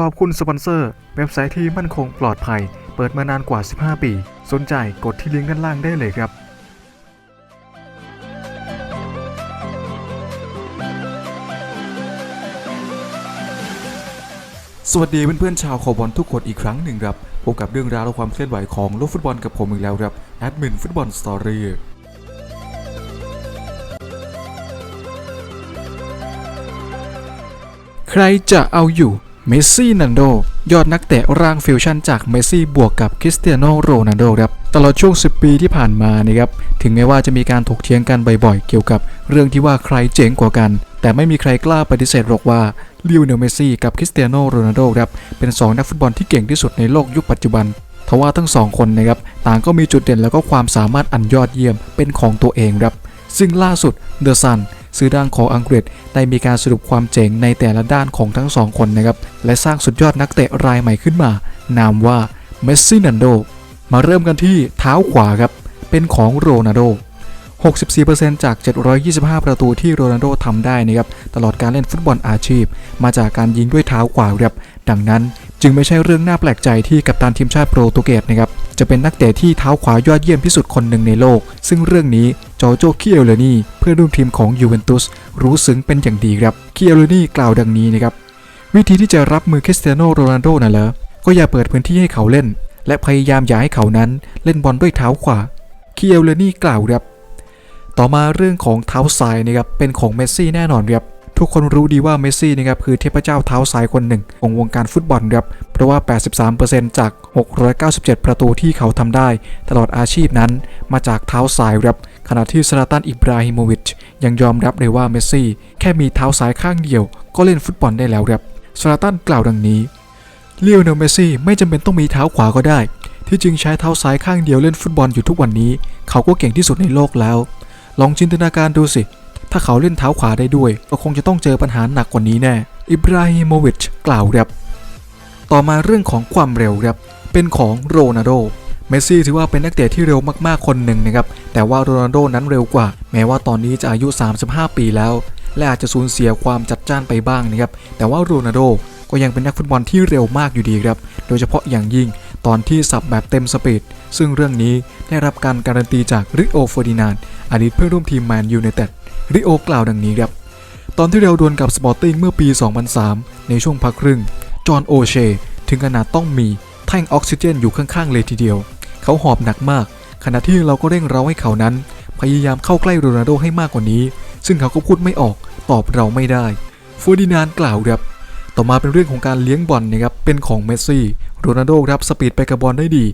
ขอบคุณสปอนเซอร์ เว็บไซต์ที่มั่นคงปลอดภัย เปิดมานานกว่า 15 ปี สนใจกดที่ลิงก์ด้านล่างได้เลยครับสวัสดีเพื่อนๆชาวโคบอลทุกคนอีกครั้งหนึ่งครับพบกับเรื่องราวและความเคลื่อนไหวของโลกฟุตบอลกับผมอีกแล้วครับแอดมินฟุตบอลสตอรี่ใครจะเอาอยู่ เมสซี่นันโด ยอดนักเตะร่างฟิวชั่นจากเมสซี่บวกกับคริสเตียโนโรนัลโดครับตลอดช่วง 10 ปีที่ผ่านมานะครับถึงแม้ว่าจะมีการถกเถียงกันบ่อยๆ เกี่ยวกับเรื่องที่ว่าใครเจ๋งกว่ากัน แต่ไม่มีใครกล้าปฏิเสธหรอกว่าลิโอเนลเมสซี่กับคริสเตียโนโรนัลโดครับเป็น 2 นักฟุตบอลที่เก่งที่สุดในโลกยุคปัจจุบันทว่าทั้งสองคนนะครับต่างก็มีจุดเด่นแล้วก็ความสามารถอันยอดเยี่ยมเป็นของตัวเองครับซึ่งล่าสุดเดอะซัน สื่อดังของอังกฤษได้มีการสรุปความเจ๋งในแต่ละด้านของทั้งสองคนนะครับ และสร้างสุดยอดนักเตะรายใหม่ขึ้นมา นามว่าเมสซี่นันโด มาเริ่มกันที่เท้าขวาครับ เป็นของโรนัลโด 64%จาก 725 ประตูที่โรนัลโดทำได้นะครับ ตลอดการเล่นฟุตบอลอาชีพ มาจากการยิงด้วยเท้าขวาครับ ดังนั้นจึงไม่ใช่เรื่องน่าแปลกใจที่กัปตันทีมชาติโปรตุเกสนะครับจะเป็นนักเตะที่เท้าขวายอดเยี่ยมที่สุดคนหนึ่งในโลก ซึ่งเรื่องนี้จอโจคิเอลนีเพื่อนร่วมทีมของยูเวนตุสรู้ซึ้งเป็นอย่างดีครับคิเอลนีกล่าวดังนี้นะครับวิธีที่จะรับมือคริสเตียโนโรนัลโดน่ะเหรอก็อย่าเปิดพื้นที่ให้เขาเล่น และพยายามอย่าให้เขานั้นเล่นบอลด้วยเท้าขวาคิเอลนีกล่าวครับต่อมาเรื่องของเท้าซ้ายนะครับเป็นของเมสซี่แน่นอนครับ ทุกคนรู้ดีว่าเมสซี่นะครับคือเทพเจ้าเท้าซ้ายคนหนึ่งของวงการฟุตบอลครับเพราะว่า 83%จาก 697 ประตูที่เขาทำได้ ตลอดอาชีพนั้นมาจากเท้าซ้ายครับขณะที่ซาลาตันอิบราฮิโมวิชยังยอมรับเลยว่าเมสซี่แค่มีเท้าซ้ายข้างเดียว ก็เล่นฟุตบอลได้แล้วครับซาลาตันกล่าวดังนี้เลียวเนลเมสซี่ไม่จำเป็นต้องมีเท้าขวาก็ได้ ที่จริงใช้เท้าซ้ายข้างเดียวเล่นฟุตบอลอยู่ทุกวันนี้ เขาก็เก่งที่สุดในโลกแล้ว ลองจินตนาการดูสิ ถ้าเขาเล่นเท้าขวาได้ด้วย ก็คงจะต้องเจอปัญหาหนักกว่านี้แน่ อิบราฮิโมวิชกล่าวครับ ต่อมาเรื่องของความเร็วครับ เป็นของโรนัลโดเมสซี่ถือว่าเป็นนักเตะที่เร็วมากๆคนหนึ่งนะครับ แต่ว่าโรนัลโดนั้นเร็วกว่า แม้ว่าตอนนี้จะอายุ 35 ปีแล้ว และอาจจะสูญเสียความจัดจ้านไปบ้างนะครับ แต่ว่าโรนัลโดก็ยังเป็นนักฟุตบอลที่เร็วมากอยู่ดีครับ โดยเฉพาะอย่างยิ่งตอนที่สับแบบเต็มสปีด ซึ่งเรื่องนี้ได้รับการการันตีจากริโอเฟอร์ดินานอดีตเพื่อนร่วมทีมแมนยูไนเต็ด ริโอกล่าวดังนี้ครับ ตอนที่เราดวลกับสปอร์ติ้งเมื่อปี 2003 ในช่วงพักครึ่ง จอห์นโอเช ถึงขนาดต้องมีแท่งออกซิเจนอยู่ข้างๆ เลยทีเดียว เขาหอบหนักมาก ขณะที่เราก็เร่งเร้าให้เขานั้น พยายามเข้าใกล้โรนัลโดให้มากกว่านี้ ซึ่งเขาก็พูดไม่ออก ตอบเราไม่ได้เฟอร์ดินาน์กล่าวครับต่อมาเป็นเรื่องของการเลี้ยงบอลนะครับ เป็นของเมสซี่ โรนัลโดรับ สปีดไปกับบอลได้ดี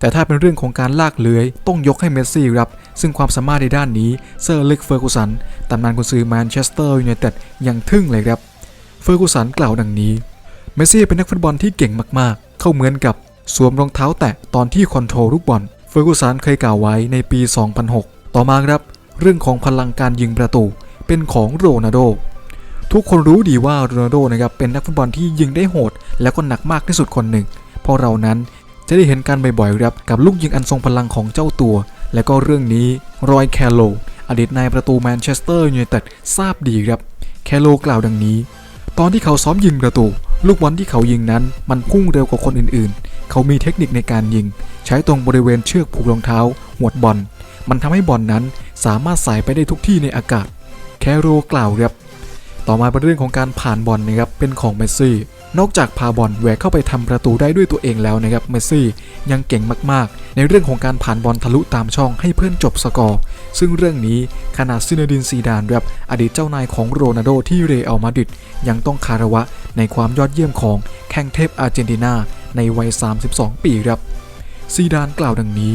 แต่ถ้าเป็นเรื่องของการลากเลื้อย ต้องยกให้เมสซี่ครับ ซึ่งความสามารถในด้านนี้เซอร์เล็กเฟอร์กูสันตำนานกุนซือแมนเชสเตอร์ยูไนเต็ดยังทึ่งเลยครับ เฟอร์กูสันกล่าวดังนี้ เมสซี่เป็นนักฟุตบอลที่เก่งมากๆ เข้าเหมือนกับสวมรองเท้าแตะตอนที่คอนโทรลลูกบอล เฟอร์กูสันเคยกล่าวไว้ในปี 2006 ต่อมาครับเรื่องของพลังการยิงประตูเป็นของโรนัลโดทุกคนรู้ดีว่าโรนัลโดนะครับเป็นนักฟุตบอลที่ยิงได้โหด และก็หนักมากที่สุดคนหนึ่ง เพราะเรานั้น จะได้เห็นการบ่อยๆครับกับลูกยิงอันทรงพลังของเจ้าตัว และก็เรื่องนี้รอยแคลโลอดีตนายประตูแมนเชสเตอร์ยูไนเต็ดทราบดีครับแคลโลกล่าวดังนี้ ตอนที่เขาซ้อมยิงประตู ลูกบอลที่เขายิงนั้น มันพุ่งเร็วกว่าคนอื่นๆ เขามีเทคนิคในการยิง ใช้ตรงบริเวณเชือกผูกรองเท้าหวดบอลมันทำให้บอลนั้นสามารถสายไปได้ทุกที่ในอากาศ แคโรกล่าวครับ ต่อมาเป็นเรื่องของการผ่านบอลนะครับเป็นของเมสซี่นอกจากพาบอลแหวกเข้าไปทำประตูได้ด้วยตัวเองแล้วนะครับเมสซี่ยังเก่งมากๆ ในเรื่องของการผ่านบอลทะลุตามช่องให้เพื่อนจบสกอร์ ซึ่งเรื่องนี้ขนาดซินดินซีดานครับอดีตเจ้านายของโรนัลโดที่เรอัลมาดริดยังต้องคาระวะในความยอดเยี่ยมของแข้งเทพอาร์เจนตินาในวัย 32 ปีครับซีดานกล่าวดังนี้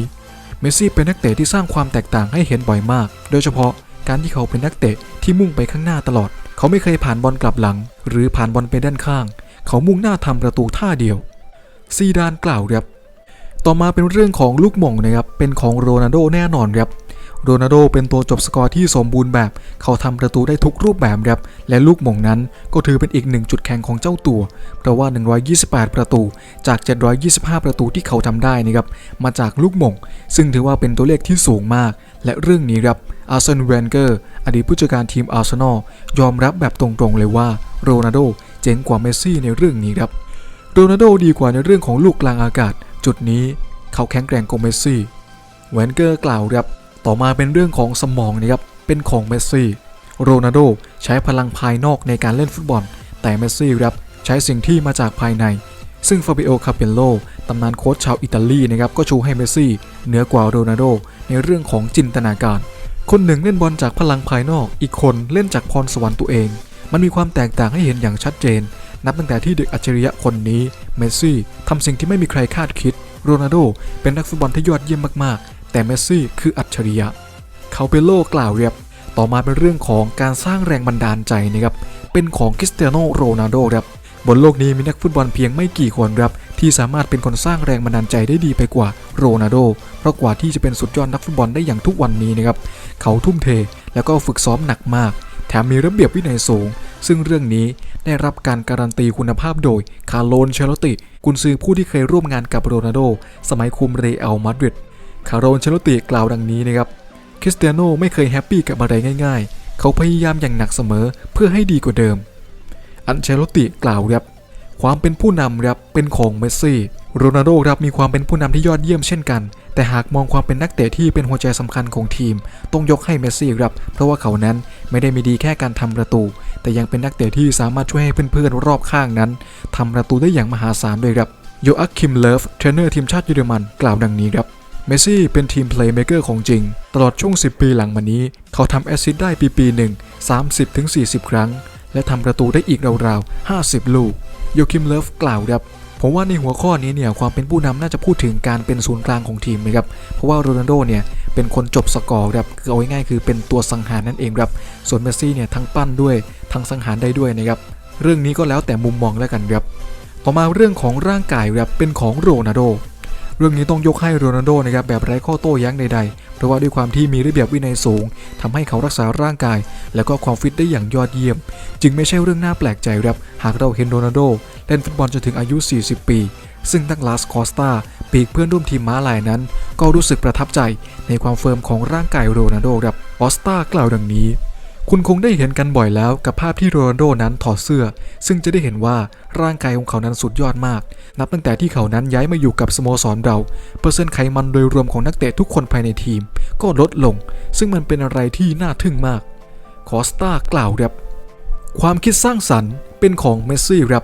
เมสซี่เป็นนักเตะที่สร้างความแตกต่างให้เห็นบ่อยมาก โดยเฉพาะการที่เขาเป็นนักเตะที่มุ่งไปข้างหน้าตลอด เขาไม่เคยผ่านบอลกลับหลัง หรือผ่านบอลไปด้านข้าง เขามุ่งหน้าทำประตูท่าเดียว ซีดานกล่าวครับ ต่อมาเป็นเรื่องของลูกหม่งนะครับ เป็นของโรนัลโดแน่นอนครับ โรนัลโดเป็นตัวจบสกอร์ที่สมบูรณ์แบบ เขาทำประตูได้ทุกรูปแบบครับ และลูกมงนั้นก็ถือเป็นอีกหนึ่งจุดแข็งของเจ้าตัว เพราะว่า 128 ประตู จาก 725 ประตูที่เขาทำได้นะครับ มาจากลูกมง ซึ่งถือว่าเป็นตัวเลขที่สูงมาก และเรื่องนี้ครับอาร์เซนเวนเกอร์อดีตผู้จัดการทีมอาร์เซนอลยอมรับแบบตรงๆเลยว่าโรนัลโดเจ๋งกว่าเมสซี่ในเรื่องนี้ครับโรนัลโดดีกว่าในเรื่องของลูกกลางอากาศ จุดนี้เขาแข็งแกร่งกว่าเมสซี่แวนเกอร์กล่าวครับ ต่อมาเป็นเรื่องของสมองนะครับเป็นของเมสซี่โรนัลโดใช้พลังภายนอกในการเล่นฟุตบอล แต่เมสซี่ครับใช้สิ่งที่มาจากภายใน ซึ่งฟาบิโอคาเปโลตำนานโค้ชชาวอิตาลีนะครับก็ชูให้เมสซี่เหนือกว่าโรนัลโดในเรื่องของจินตนาการ คนหนึ่งเล่นบอลจากพลังภายนอก อีกคนเล่นจากพรสวรรค์ตัวเอง มันมีความแตกต่างให้เห็นอย่างชัดเจน นับตั้งแต่ที่เด็กอัจฉริยะคนนี้เมสซี่ทำสิ่งที่ไม่มีใครคาดคิดโรนัลโดเป็นนักฟุตบอลที่ยอดเยี่ยมมากๆ แต่เมสซี่คืออัจฉริยะ เขาเปโลกล่าวเรียบ ต่อมาเป็นเรื่องของการสร้างแรงบันดาลใจนะครับ เป็นของคริสเตียโนโรนัลโดครับ บนโลกนี้มีนักฟุตบอลเพียงไม่กี่คนครับ ที่สามารถเป็นคนสร้างแรงบันดาลใจได้ดีไปกว่าโรนัลโด เพราะกว่าที่จะเป็นสุดยอดนักฟุตบอลได้อย่างทุกวันนี้นะครับ เขาทุ่มเทแล้วก็ฝึกซ้อมหนักมาก แถมมีระเบียบวินัยสูง ซึ่งเรื่องนี้ได้รับการการันตีคุณภาพโดยคาร์โลนเชลติ กุนซือผู้ที่เคยร่วมงานกับโรนัลโด สมัยคุมเรอัลมาดริด คาร์โลนเชลติกล่าวดังนี้นะครับคริสเตียโนไม่เคยแฮปปี้กับอะไรง่าย ๆ เขาพยายามอย่างหนักเสมอเพื่อให้ดีกว่าเดิม อันเชลติกล่าวครับความเป็นผู้นำครับเป็นของเมสซี่โรนัลโดครับมีความเป็นผู้นำที่ยอดเยี่ยมเช่นกัน แต่หากมองความเป็นนักเตะที่เป็นหัวใจสำคัญของทีม ต้องยกให้เมสซี่ครับเพราะว่าเขานั้นไม่ได้มีดีแค่การทำประตู แต่ยังเป็นนักเตะที่สามารถช่วยให้เพื่อนๆรอบข้างนั้นทำประตูได้อย่างมหาศาลด้วยครับโยอักคิมเลฟเทรนเนอร์ทีมชาติเยอรมันกล่าวดังนี้ครับ เมสซี่เป็นทีมเพลย์เม k เกอร์ของจริง ตลอดช่วง 10 ปีหลังมานี้ เขาทำแอสซิสต์ได้ปีปีหนึ่ง30-40 ครั้ง และทำประตูได้อีกราวๆ 50 ลูกโยคิมเลฟกล่าวครับผมว่าในหัวข้อนี้เนี่ยความเป็นผู้นำน่าจะพูดถึงการเป็นศูนย์กลางของทีมนะครับเพราะว่าโรนัลโดเนี่ยเป็นคนจบสกอร์ครับคือเอาง่ายๆคือเป็นตัวสังหารนั่นเองครับส่วนเมสซี่เนี่ยทั้งปั้นด้วยทั้งสังหารได้ด้วยนะครับเรื่องนี้ก็แล้วแต่มุมมองแล้วกันครับต่อมาเรื่องของร่างกายครับเป็นของโรนัลโด เรื่องนี้ต้องยกให้โรนัลโดนะครับแบบไร้ข้อโต้แย้งใดๆ เพราะว่าด้วยความที่มีระเบียบวินัยสูงทำให้เขารักษาร่างกาย แล้วก็ความฟิตได้อย่างยอดเยี่ยม จึงไม่ใช่เรื่องน่าแปลกใจครับหากเราเห็นโรนัลโดเล่นฟุตบอลจนถึงอายุ 40 ปี ซึ่งตั้งลาสคอสตาปีกเพื่อนร่วมทีมม้าลายนั้น ก็รู้สึกประทับใจในความเฟิร์มของร่างกายโรนัลโดครับออสตากล่าวดังนี้ คุณคงได้เห็นกันบ่อยแล้วกับภาพที่โรนัลโดนั้นถอดเสื้อ ซึ่งจะได้เห็นว่าร่างกายของเขานั้นสุดยอดมาก นับตั้งแต่ที่เขานั้นย้ายมาอยู่กับสโมสรเรา เปอร์เซ็นต์ไขมันโดยรวมของนักเตะทุกคนภายในทีม ก็ลดลง ซึ่งมันเป็นอะไรที่น่าทึ่งมาก คอสตากล่าวครับ ความคิดสร้างสรรค์เป็นของเมสซี่ครับ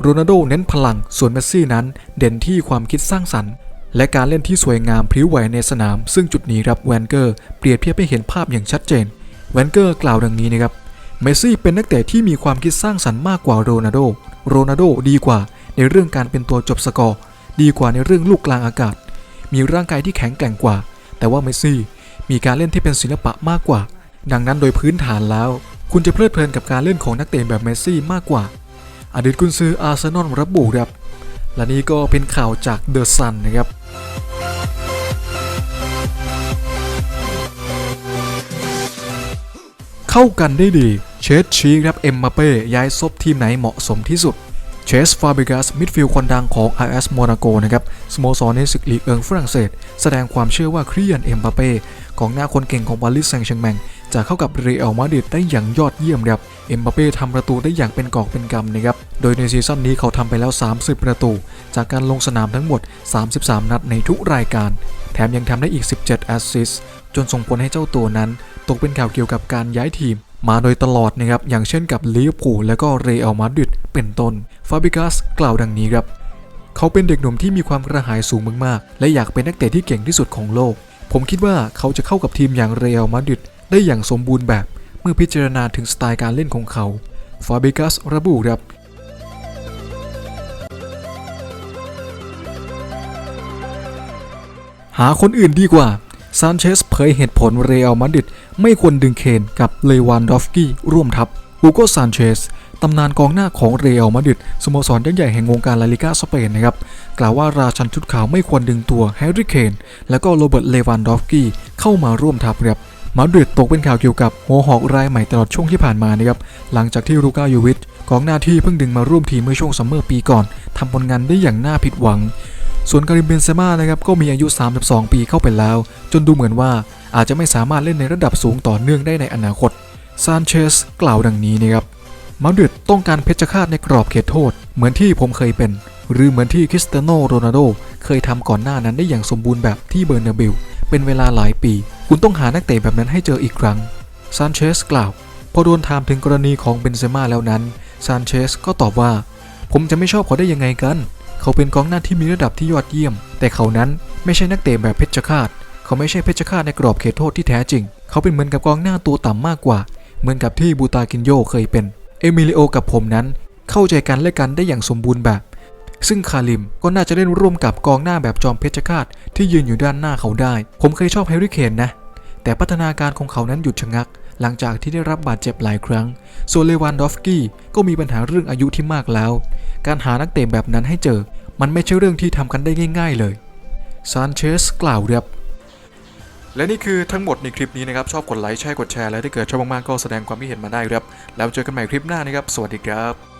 โรนัลโดเน้นพลัง ส่วนเมสซี่นั้นเด่นที่ความคิดสร้างสรรค์ และการเล่นที่สวยงามพริ้วไหวในสนาม ซึ่งจุดนี้รับแวนเกอร์เปรียบเทียบให้เห็นภาพอย่างชัดเจน แวนเกอร์กล่าวดังนี้นะครับเมสซี่เป็นนักเตะที่มีความคิดสร้างสรรค์มากกว่าโรนัลโดโรนัลโดดีกว่าในเรื่องการเป็นตัวจบสกอร์ ดีกว่าในเรื่องลูกกลางอากาศ มีร่างกายที่แข็งแกร่งกว่า แต่ว่าเมสซี่มีการเล่นที่เป็นศิลปะมากกว่า ดังนั้นโดยพื้นฐานแล้ว คุณจะเพลิดเพลินกับการเล่นของนักเตะแบบเมสซี่มากกว่า อดีตกุนซืออาร์เซนอลระบุครับและนี่ก็เป็นข่าวจากเดอะซันนะครับ เข้ากันได้ดี เชสชีครับเอ็มมาเป้ย้ายซบทีมไหนเหมาะสมที่สุดเชสฟาบิกัสมิดฟิลด์คนดังของ RS โมนาโกนะครับสโมสรในศึกลีกเอิงฝรั่งเศส แสดงความเชื่อว่าครียนเอ็มบาเป้ของหน้าคนเก่งของปารีสแซงต์แชร์แมงจะเข้ากับเรอัลมาดริดได้อย่างยอดเยี่ยมครับเอ็มบาเป้ทำประตูได้อย่างเป็นกอบเป็นกำนะครับโดยในซีซั่นนี้เขาทำไปแล้ว 30 ประตู จากการลงสนามทั้งหมด 33 นัดในทุกรายการ แถมยังทำได้อีก 17 แอสซิสต์จนส่งผลให้เจ้าตัวนั้น ตกเป็นข่าวเกี่ยวกับการย้ายทีม มาโดยตลอดนะครับ อย่างเช่นกับลิเวอร์พูลและก็เรอัลมาดริดเป็นต้น ฟาบิกัสกล่าวดังนี้ครับ เขาเป็นเด็กหนุ่มที่มีความกระหายสูงมากๆ และอยากเป็นนักเตะที่เก่งที่สุดของโลก ผมคิดว่าเขาจะเข้ากับทีมอย่างเรอัลมาดริดได้อย่างสมบูรณ์แบบ เมื่อพิจารณาถึงสไตล์การเล่นของเขา ฟาบิกัสระบุครับหาคนอื่นดีกว่า ซานเชสเผยเหตุผลเรอัลมาดริดไม่ควรดึงเคนกับเลวานดอฟกี้ร่วมทัพฮูโกซานเชสตำนานกองหน้าของเรอัลมาดริดสโมสรยักษ์ใหญ่แห่งวงการลาลิกาสเปนนะครับกล่าวว่าราชันชุดขาวไม่ควรดึงตัวแฮร์รี่เคนและก็โรเบิร์ตเลวานดอฟกี้เข้ามาร่วมทัพครับมาดริดตกเป็นข่าวเกี่ยวกับหัวหอกรายใหม่ตลอดช่วงที่ผ่านมานะครับหลังจากที่ลูก้ายูวิชกองหน้าที่เพิ่งดึงมาร่วมทีมเมื่อช่วงซัมเมอร์ปีก่อนทำผลงานได้อย่างน่าผิดหวัง ส่วนการิมเบนเซม่านะครับก็มีอายุ 32 ปีเข้าไปแล้ว จนดูเหมือนว่าอาจจะไม่สามารถเล่นในระดับสูงต่อเนื่องได้ในอนาคต ซานเชสกล่าวดังนี้นะครับ มาดริดต้องการเพชรฆาตในกรอบเขตโทษ เหมือนที่ผมเคยเป็น หรือเหมือนที่คริสเตียโนโรนัลโดเคยทำก่อนหน้านั้นได้อย่างสมบูรณ์แบบที่เบอร์นาเบลเป็นเวลาหลายปี คุณต้องหานักเตะแบบนั้นให้เจออีกครั้ง ซานเชสกล่าว พอโดนถามถึงกรณีของเบนเซม่าแล้วนั้น ซานเชสก็ตอบว่า ผมจะไม่ชอบเขาได้ยังไงกัน เขาเป็นกองหน้าที่มีระดับที่ยอดเยี่ยม แต่เขานั้นไม่ใช่นักเตะแบบเพชรฆาต เขาไม่ใช่เพชรฆาตในกรอบเขตโทษที่แท้จริง เขาเป็นเหมือนกับกองหน้าตัวต่ำมากกว่า เหมือนกับที่บูตากินโยเคยเป็น เอมิลิโอกับผมนั้น เข้าใจกันและกันได้อย่างสมบูรณ์แบบ ซึ่งคาลิมก็น่าจะเล่นร่วมกับกองหน้าแบบจอมเพชรฆาตที่ยืนอยู่ด้านหน้าเขาได้ ผมเคยชอบแฮร์รี่เคนนะ แต่พัฒนาการของเขานั้นหยุดชะงัก หลังจากที่ได้รับบาดเจ็บหลายครั้ง ส่วนเลวานดอฟสกี้ก็มีปัญหาเรื่องอายุที่มากแล้ว การหานักเตะแบบนั้นให้เจอ มันไม่ใช่เรื่องที่ทำกันได้ง่าย ๆ เลยซานเชสกล่าวครับและนี่คือทั้งหมดในคลิปนี้นะครับ ชอบกดไลค์แชร์กดแชร์ และถ้าเกิดชอบมากๆก็แสดงความคิดเห็นมาได้ครับ แล้วเจอกันใหม่คลิปหน้านะครับ สวัสดีครับ